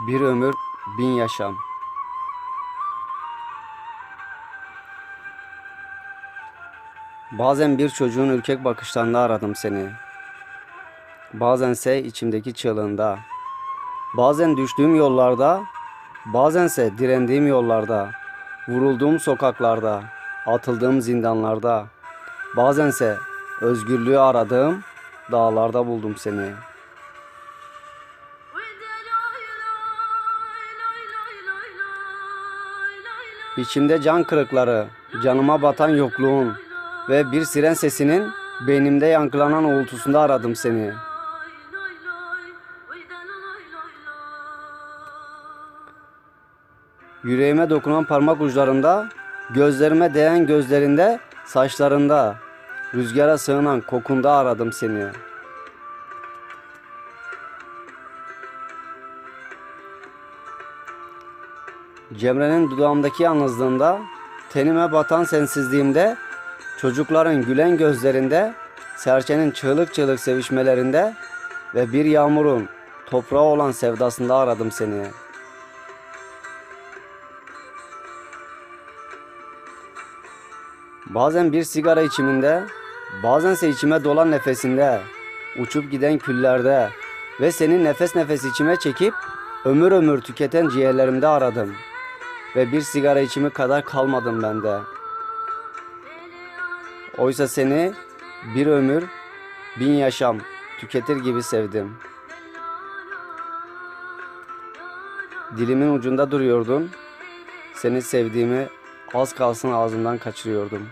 Bir ömür bin yaşam. Bazen bir çocuğun ürkek bakışlarında aradım seni. Bazense içimdeki çığlığında. Bazen düştüğüm yollarda, bazense direndiğim yollarda, vurulduğum sokaklarda, atıldığım zindanlarda, bazense özgürlüğü aradığım dağlarda buldum seni. İçimde can kırıkları, canıma batan yokluğun ve bir siren sesinin beynimde yankılanan uğultusunda aradım seni. Yüreğime dokunan parmak uçlarında, gözlerime değen gözlerinde, saçlarında, rüzgara sığınan kokunda aradım seni. Cemre'nin dudağımdaki yalnızlığında, tenime batan sensizliğimde, çocukların gülen gözlerinde, serçenin çığlık çığlık sevişmelerinde ve bir yağmurun toprağa olan sevdasında aradım seni. Bazen bir sigara içiminde, bazense içime dolan nefesinde, uçup giden küllerde ve seni nefes nefes içime çekip ömür ömür tüketen ciğerlerimde aradım. Ve bir sigara içimi kadar kalmadım bende. Oysa seni bir ömür, bin yaşam tüketir gibi sevdim. Dilimin ucunda duruyordun. Seni sevdiğimi az kalsın ağzımdan kaçırıyordum.